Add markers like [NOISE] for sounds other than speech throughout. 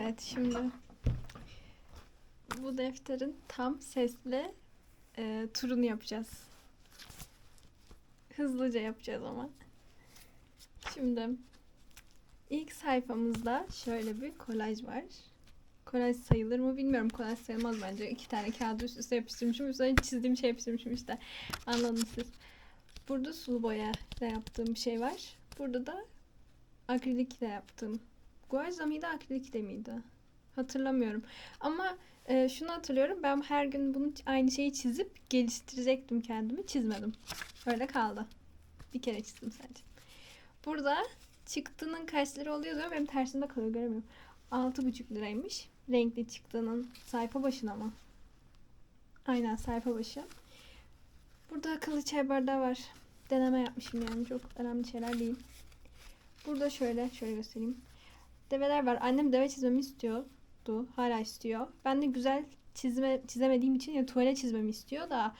Evet şimdi bu defterin tam sesli e, turunu yapacağız. Hızlıca yapacağız ama. Şimdi ilk sayfamızda şöyle bir kolaj var. Kolaj sayılır mı bilmiyorum. Kolaj sayılmaz bence. İki tane kağıdı üst üste yapıştırmışım. Üstüne çizdiğim şey yapıştırmışım işte. Anladınız siz. Burada sulu boya ile yaptığım bir şey var. Burada da akrilikle yaptığım. Guajla mıydı akrilikle miydi? Hatırlamıyorum. Ama e, şunu hatırlıyorum. Ben her gün bunu aynı şeyi çizip geliştirecektim kendimi. Çizmedim. Öyle kaldı. Bir kere çizdim sadece. Burada çıktının kaç oluyor diyor. Benim tersimde kalıyor göremiyorum. 6,5 liraymış. Renkli çıktının sayfa başına mı? Aynen sayfa başı. Burada akıllı çay bardağı var. Deneme yapmışım yani çok önemli şeyler değil. Burada şöyle şöyle göstereyim. Develer var. Annem deve çizmemi istiyordu. Hala istiyor. Ben de güzel çizme çizemediğim için ya tuvalet çizmemi istiyor da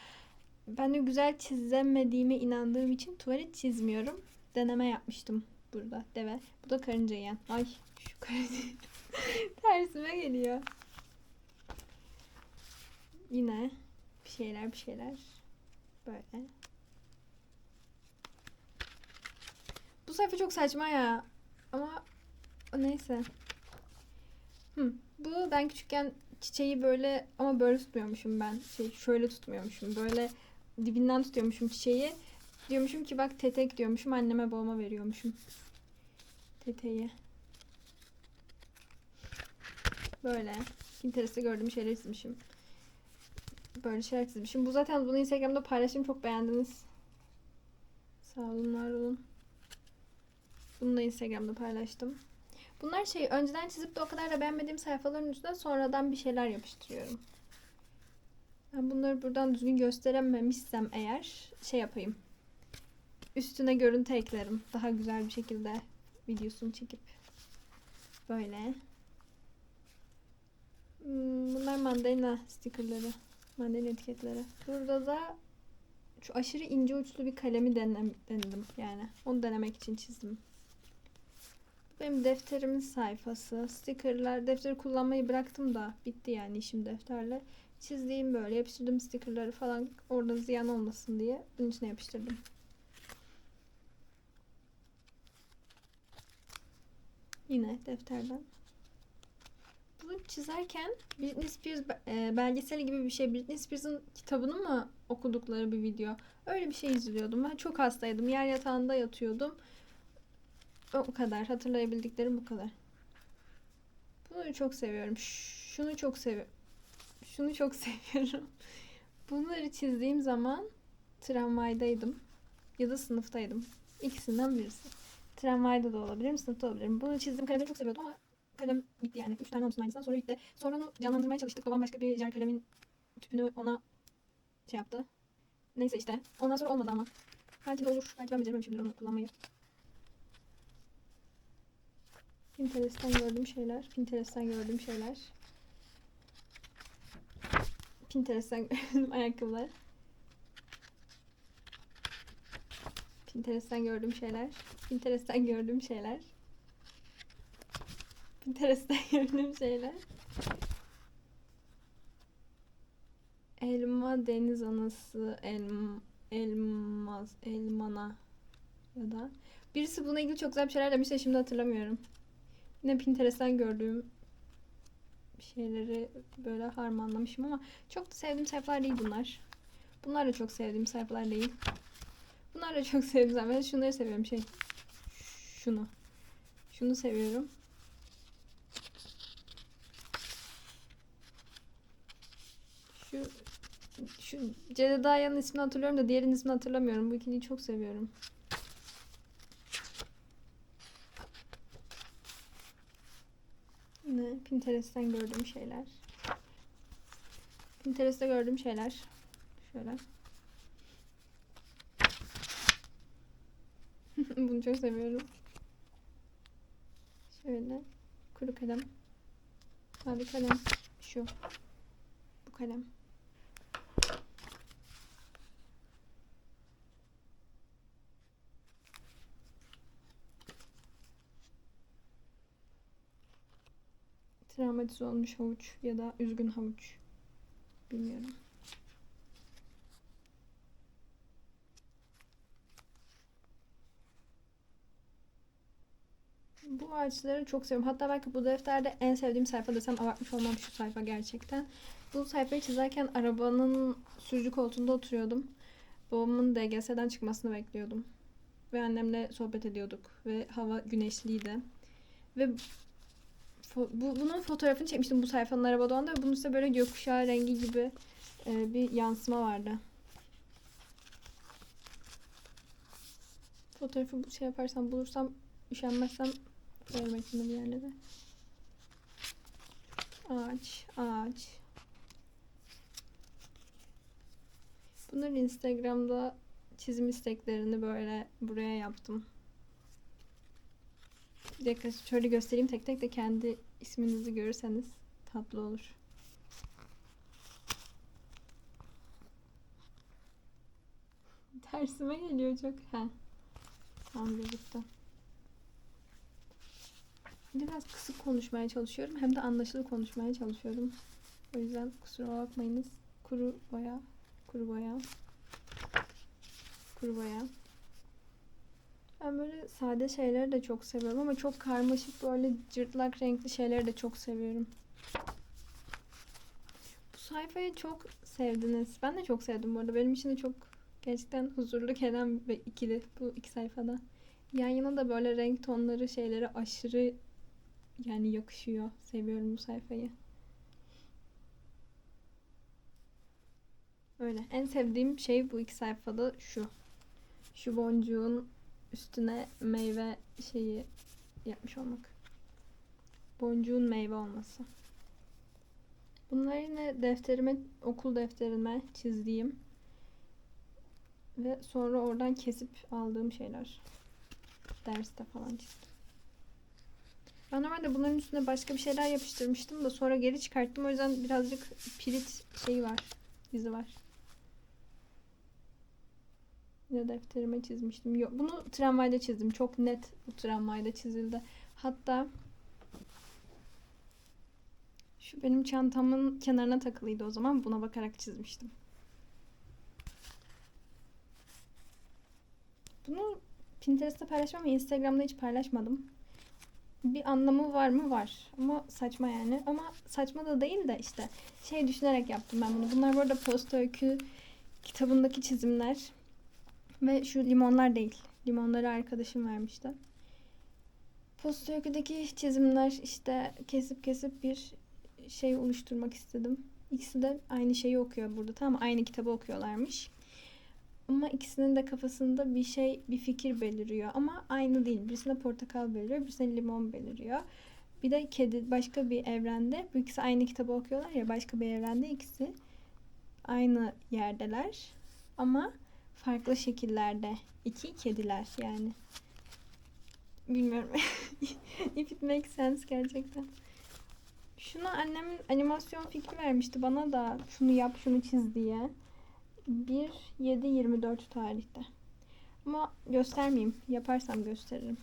ben de güzel çizemediğime inandığım için tuvalet çizmiyorum. Deneme yapmıştım burada deve. Bu da karınca yiyen. Ay şu karınca [LAUGHS] tersime geliyor. Yine bir şeyler bir şeyler böyle. Bu sayfa çok saçma ya. Ama neyse. Hı, bu ben küçükken çiçeği böyle ama böyle tutmuyormuşum ben. Şey şöyle tutmuyormuşum. Böyle dibinden tutuyormuşum çiçeği. Diyormuşum ki bak tetek diyormuşum. Anneme babama veriyormuşum. Teteyi. Böyle. Pinterest'te gördüğüm şeyler çizmişim. Böyle şeyler çizmişim. Bu zaten bunu Instagram'da paylaştım. Çok beğendiniz. Sağ olun, var olun. Bunu da Instagram'da paylaştım. Bunlar şey önceden çizip de o kadar da beğenmediğim sayfaların üstüne sonradan bir şeyler yapıştırıyorum. Ben bunları buradan düzgün gösterememişsem eğer şey yapayım. Üstüne görüntü eklerim. Daha güzel bir şekilde videosunu çekip. Böyle. Hmm, Bunlar mandalina stickerları. Mandalina etiketleri. Burada da şu aşırı ince uçlu bir kalemi denedim yani. Onu denemek için çizdim. Benim defterimin sayfası. Stickerlar. Defteri kullanmayı bıraktım da bitti yani işim defterle. Çizdiğim böyle yapıştırdım stickerları falan orada ziyan olmasın diye bunun içine yapıştırdım. Yine defterden. Bunu çizerken Britney Spears e, belgeseli gibi bir şey. Britney Spears'ın kitabını mı okudukları bir video. Öyle bir şey izliyordum. Ben çok hastaydım. Yer yatağında yatıyordum. O kadar. Hatırlayabildiklerim bu kadar. Bunu çok seviyorum. Şunu çok seviyorum. Şunu çok [LAUGHS] seviyorum. Bunları çizdiğim zaman tramvaydaydım. Ya da sınıftaydım. İkisinden birisi. Tramvayda da olabilirim, sınıfta olabilirim. Bunu çizdiğim kalemi çok seviyordum ama kalem bitti yani. Üç tane olmuşsun aynısından sonra bitti. Sonra onu canlandırmaya çalıştık. Babam başka bir jel kalemin tüpünü ona şey yaptı. Neyse işte. Ondan sonra olmadı ama. Belki de olur. Belki ben becerememişimdir onu kullanmayı. Pinterest'ten gördüğüm şeyler. Pinterest'ten gördüğüm şeyler. Pinterest'ten gördüğüm [LAUGHS] ayakkabılar. Pinterest'ten gördüğüm şeyler. Pinterest'ten gördüğüm şeyler. Pinterest'ten [LAUGHS] gördüğüm şeyler. Elma deniz anası elm elmaz elmana ya da birisi buna ilgili çok güzel bir şeyler demiş de şimdi hatırlamıyorum. Yine Pinterest'ten gördüğüm şeyleri böyle harmanlamışım ama çok da sevdiğim sayfalar değil bunlar. Bunlar da çok sevdiğim sayfalar değil. Bunlar da çok sevdiğim sayfalar. Şunları seviyorum şey. Şunu. Şunu seviyorum. Şu şu Cededaya'nın ismini hatırlıyorum da diğerinin ismini hatırlamıyorum. Bu ikinciyi çok seviyorum. Yine Pinterest'ten gördüğüm şeyler. Pinterest'te gördüğüm şeyler. Şöyle. [LAUGHS] Bunu çok seviyorum. Şöyle. Kuru kalem. Mavi kalem. Şu. Bu kalem. Travmatize olmuş havuç ya da üzgün havuç. Bilmiyorum. Bu ağaçları çok seviyorum. Hatta belki bu defterde en sevdiğim sayfa desem abartmış olmam şu sayfa gerçekten. Bu sayfayı çizerken arabanın sürücü koltuğunda oturuyordum. Babamın DGS'den çıkmasını bekliyordum. Ve annemle sohbet ediyorduk. Ve hava güneşliydi. Ve bu, bunun fotoğrafını çekmiştim bu sayfanın arabada onda ve bunun üstünde böyle gökkuşağı rengi gibi e, bir yansıma vardı. Fotoğrafı bu şey yaparsam bulursam üşenmezsem koyarım ekrana bir yerlere. Ağaç, ağaç. Bunları Instagram'da çizim isteklerini böyle buraya yaptım. Bir dakika şöyle göstereyim tek tek de kendi isminizi görürseniz tatlı olur. Tersime geliyor çok. He. Tamam gözüktü. Biraz kısık konuşmaya çalışıyorum. Hem de anlaşılır konuşmaya çalışıyorum. O yüzden kusura bakmayınız. Kuru boya. Kuru boya. Kuru boya. Ben böyle sade şeyleri de çok seviyorum ama çok karmaşık böyle cırtlak renkli şeyleri de çok seviyorum. Bu sayfayı çok sevdiniz. Ben de çok sevdim bu arada. Benim için de çok gerçekten huzurlu gelen ve ikili bu iki sayfada. Yan yana da böyle renk tonları şeyleri aşırı yani yakışıyor. Seviyorum bu sayfayı. Öyle. En sevdiğim şey bu iki sayfada şu. Şu boncuğun üstüne meyve şeyi yapmış olmak. Boncuğun meyve olması. Bunlar yine defterime, okul defterime çizdiğim ve sonra oradan kesip aldığım şeyler. Derste falan çizdim. Ben normalde bunların üstüne başka bir şeyler yapıştırmıştım da sonra geri çıkarttım. O yüzden birazcık pirit şeyi var. izi var. Ya defterime çizmiştim. Yok, bunu tramvayda çizdim. Çok net bu tramvayda çizildi. Hatta şu benim çantamın kenarına takılıydı o zaman. Buna bakarak çizmiştim. Bunu Pinterest'te paylaşmam ama Instagram'da hiç paylaşmadım. Bir anlamı var mı? Var. Ama saçma yani. Ama saçma da değil de işte şey düşünerek yaptım ben bunu. Bunlar bu arada Posta Öykü kitabındaki çizimler. Ve şu limonlar değil. Limonları arkadaşım vermişti. Posta çizimler işte kesip kesip bir şey oluşturmak istedim. İkisi de aynı şeyi okuyor burada. Tamam aynı kitabı okuyorlarmış. Ama ikisinin de kafasında bir şey, bir fikir beliriyor. Ama aynı değil. Birisinde portakal beliriyor, birisinde limon beliriyor. Bir de kedi başka bir evrende. Bu ikisi aynı kitabı okuyorlar ya. Başka bir evrende ikisi aynı yerdeler. Ama farklı şekillerde. İki kediler yani. Bilmiyorum. [LAUGHS] If it makes sense gerçekten. Şunu annemin animasyon fikri vermişti bana da şunu yap şunu çiz diye. 1-7-24 tarihte. Ama göstermeyeyim. Yaparsam gösteririm.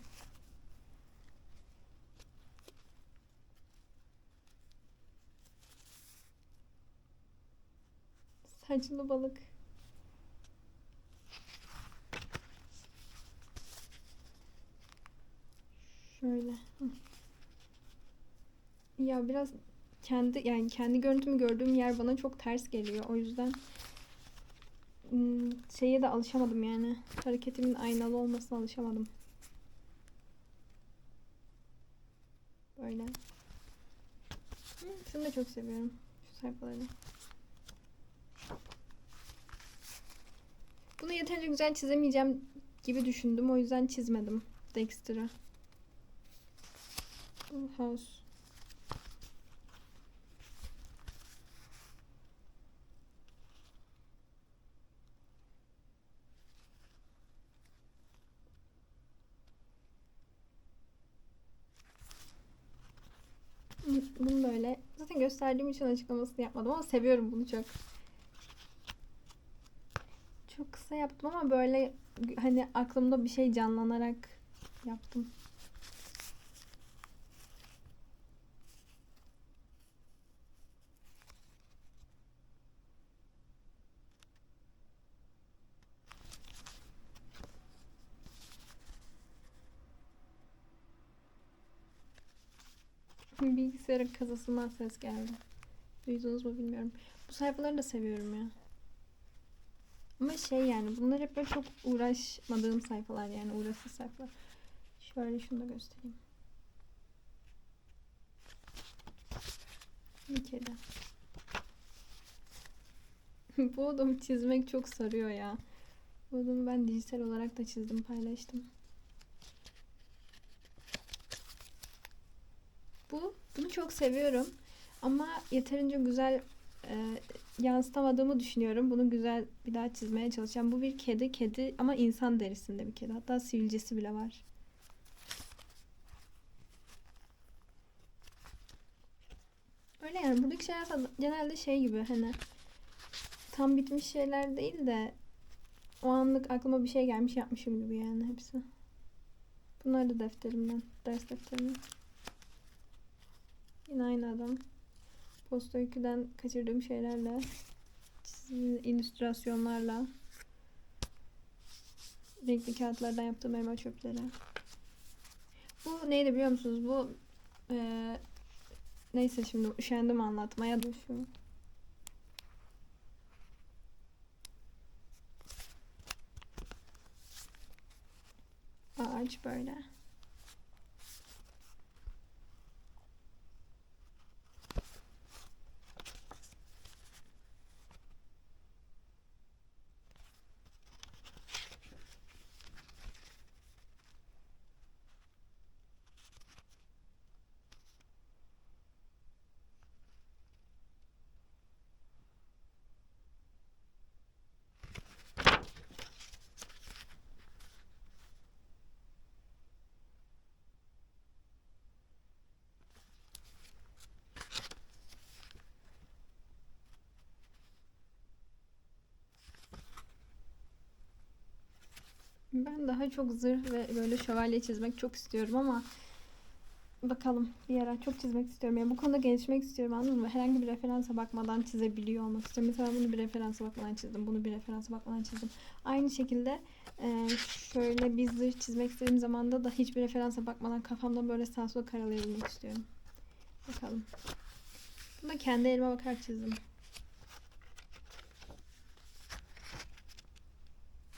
Saçlı balık. Şöyle. Hı. Ya biraz kendi yani kendi görüntümü gördüğüm yer bana çok ters geliyor. O yüzden şeye de alışamadım yani. Hareketimin aynalı olmasına alışamadım. Böyle. Şunu da çok seviyorum. Şu sayfaları. Bunu yeterince güzel çizemeyeceğim gibi düşündüm. O yüzden çizmedim Dexter'ı. House. Bunu böyle zaten gösterdiğim için açıklamasını yapmadım ama seviyorum bunu çok. Çok kısa yaptım ama böyle hani aklımda bir şey canlanarak yaptım. Bilgisayarın kasasından ses geldi. Duydunuz mu bilmiyorum. Bu sayfaları da seviyorum ya. Ama şey yani bunlar hep böyle çok uğraşmadığım sayfalar yani uğraşsız sayfalar. Şöyle şunu da göstereyim. Bir kere. [LAUGHS] Bu adamı çizmek çok sarıyor ya. Bu adamı ben dijital olarak da çizdim paylaştım. Bu, bunu çok seviyorum. Ama yeterince güzel e, yansıtamadığımı düşünüyorum. Bunu güzel bir daha çizmeye çalışacağım. Bu bir kedi, kedi ama insan derisinde bir kedi. Hatta sivilcesi bile var. Öyle yani buradaki şeyler genelde şey gibi hani tam bitmiş şeyler değil de o anlık aklıma bir şey gelmiş yapmışım gibi yani hepsi. Bunlar da defterimden, ders defterimden. Yine aynı adam. Posta yüküden kaçırdığım şeylerle, illüstrasyonlarla, renkli kağıtlardan yaptığım elma çöpleri. Bu neydi biliyor musunuz? Bu eee, neyse şimdi üşendim anlatmaya da şu. Ağaç böyle. Ben daha çok zırh ve böyle şövalye çizmek çok istiyorum ama bakalım bir ara çok çizmek istiyorum. Yani bu konuda gelişmek istiyorum anladın mı? Herhangi bir referansa bakmadan çizebiliyor olmak istiyorum. Mesela bunu bir referansa bakmadan çizdim. Bunu bir referansa bakmadan çizdim. Aynı şekilde e, şöyle bir zırh çizmek istediğim zaman da hiçbir referansa bakmadan kafamda böyle sağa sola karalayabilmek istiyorum. Bakalım. Bunu da kendi elime bakarak çizdim.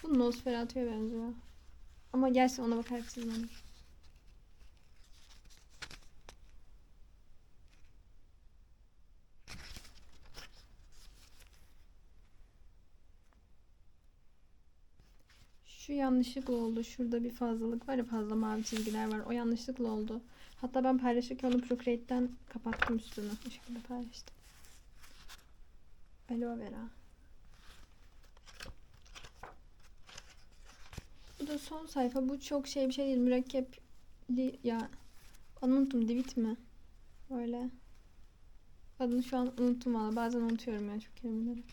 Bu Nosferatu'ya benziyor. Ama gerçekten ona bakarak çizmedim. Şu yanlışlıkla oldu. Şurada bir fazlalık var ya fazla mavi çizgiler var. O yanlışlıkla oldu. Hatta ben paylaşırken onu Procreate'den kapattım üstünü. Bu şekilde paylaştım. Aloe vera. Bu da son sayfa. Bu çok şey bir şey değil. Mürekkepli ya. Unuttum. Divit mi? Böyle. Adını şu an unuttum valla. Bazen unutuyorum ya çok kelimeleri.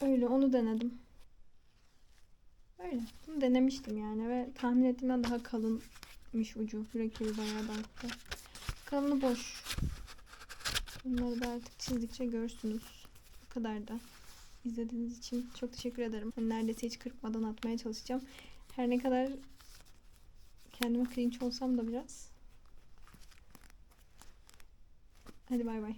Öyle onu denedim. Öyle. Bunu denemiştim yani ve tahmin ettiğimden daha kalınmış ucu. Mürekkebi bayağı dağıttı. Kalını boş. Bunları da artık çizdikçe görürsünüz. Bu kadar da. İzlediğiniz için çok teşekkür ederim. Neredeyse hiç kırpmadan atmaya çalışacağım. Her ne kadar kendime cringe olsam da biraz. Hadi bay bay.